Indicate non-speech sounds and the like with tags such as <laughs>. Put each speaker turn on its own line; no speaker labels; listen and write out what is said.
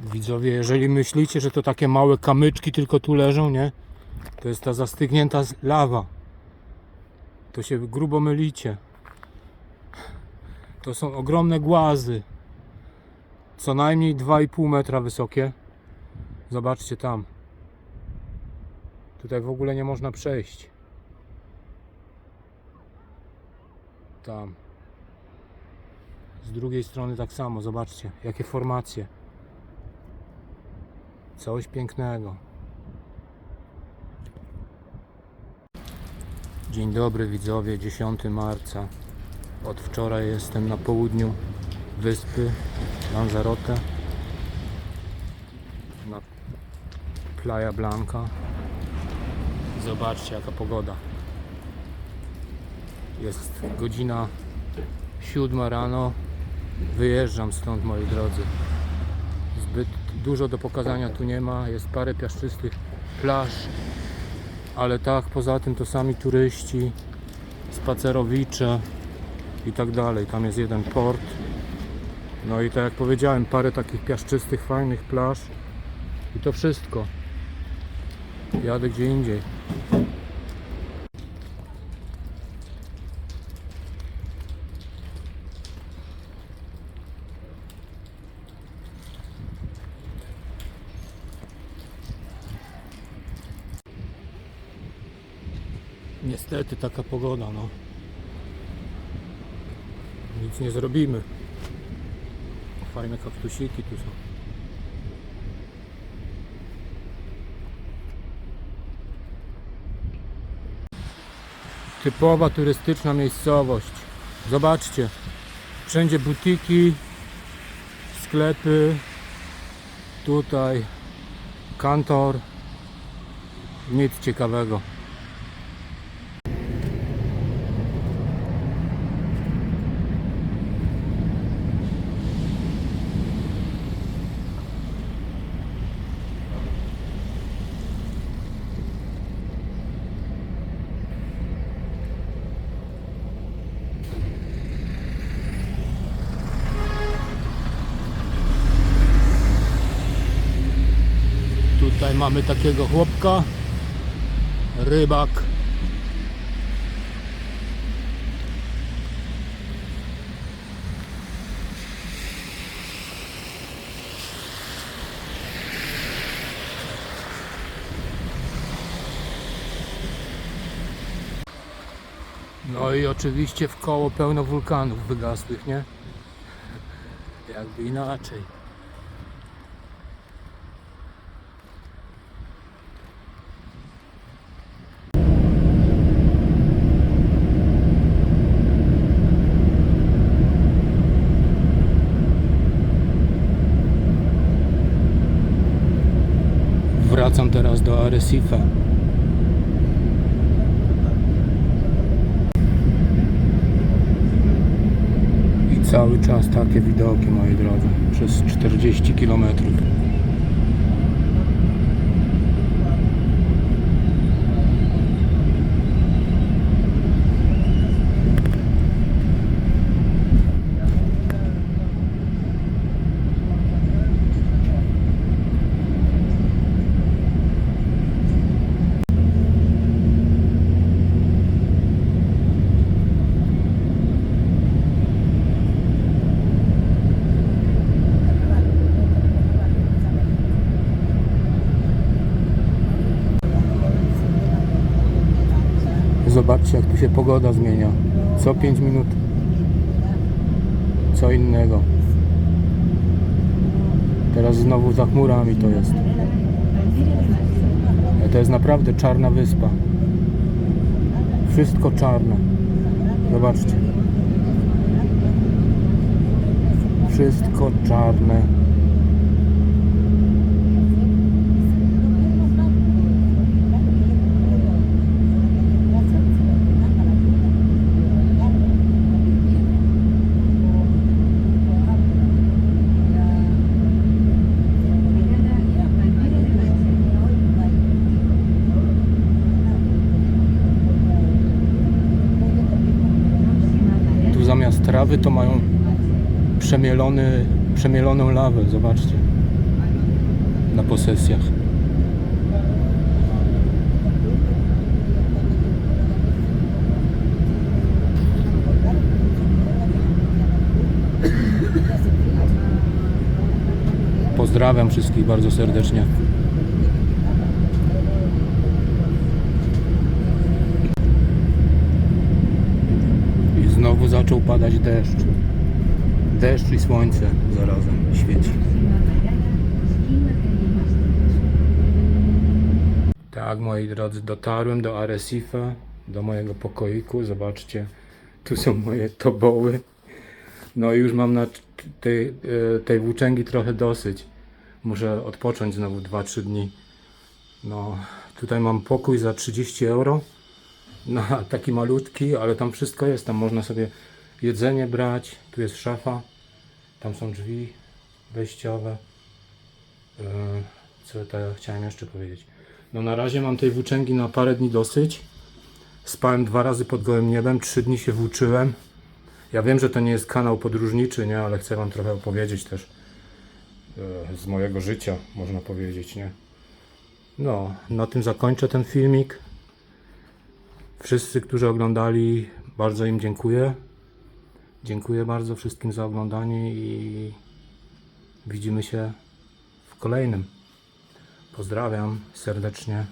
Widzowie, jeżeli myślicie, że to takie małe kamyczki tylko tu leżą, nie? To jest ta zastygnięta lawa. To się grubo mylicie. To są ogromne głazy. Co najmniej 2,5 metra wysokie. Zobaczcie tam. Tutaj w ogóle nie można przejść. Tam. Z drugiej strony tak samo, zobaczcie, jakie formacje. Coś pięknego. Dzień dobry widzowie, 10 marca. Od wczoraj jestem na południu wyspy Lanzarote. Na Playa Blanca. Zobaczcie jaka pogoda. Jest godzina siódma rano. Wyjeżdżam stąd moi drodzy. Zbyt dużo do pokazania tu nie ma. Jest parę piaszczystych plaż. Ale tak, poza tym to sami turyści, spacerowicze i tak dalej. Tam jest jeden port. No i tak jak powiedziałem, parę takich piaszczystych, fajnych plaż. I to wszystko. Jadę gdzie indziej. Niestety taka pogoda, no. Nic nie zrobimy. Fajne kaktusiki tu są. Typowa turystyczna miejscowość. Zobaczcie. Wszędzie butiki, sklepy. Tutaj kantor. Nic ciekawego. Tutaj mamy takiego chłopka. Rybak. No i oczywiście w koło pełno wulkanów wygasłych, nie? <laughs> Jakby inaczej. Wracam teraz do Arecife. I cały czas takie widoki, moi drodzy, przez 40 km. Zobaczcie, jak tu się pogoda zmienia. Co 5 minut co innego. Teraz znowu za chmurami to jest. To jest naprawdę czarna wyspa. Wszystko czarne. Zobaczcie. Wszystko czarne. Tu trawy to mają przemielony, przemieloną lawę, zobaczcie. na posesjach. Pozdrawiam wszystkich bardzo serdecznie. I znowu zaczął padać deszcz. Deszcz i słońce zarazem świeci. Tak, moi drodzy, dotarłem do Arecife, do mojego pokoiku. Zobaczcie, tu są moje toboły. No i już mam na tej, e, tej włóczęgi trochę dosyć. Muszę odpocząć znowu 2-3 dni. No, tutaj mam pokój za 30 euro. No, taki malutki, ale tam wszystko jest. Tam można sobie jedzenie brać. Tu jest szafa. Tam są drzwi wejściowe. E, Co to ja chciałem jeszcze powiedzieć? No na razie mam tej włóczęgi na parę dni dosyć. Spałem dwa razy pod gołym niebem, trzy dni się włóczyłem. Ja wiem, że to nie jest kanał podróżniczy, nie, ale chcę wam trochę opowiedzieć też e, z mojego życia, można powiedzieć, nie. No, na tym zakończę ten filmik. Wszyscy, którzy oglądali, bardzo im dziękuję. Dziękuję bardzo wszystkim za oglądanie i widzimy się w kolejnym. Pozdrawiam serdecznie.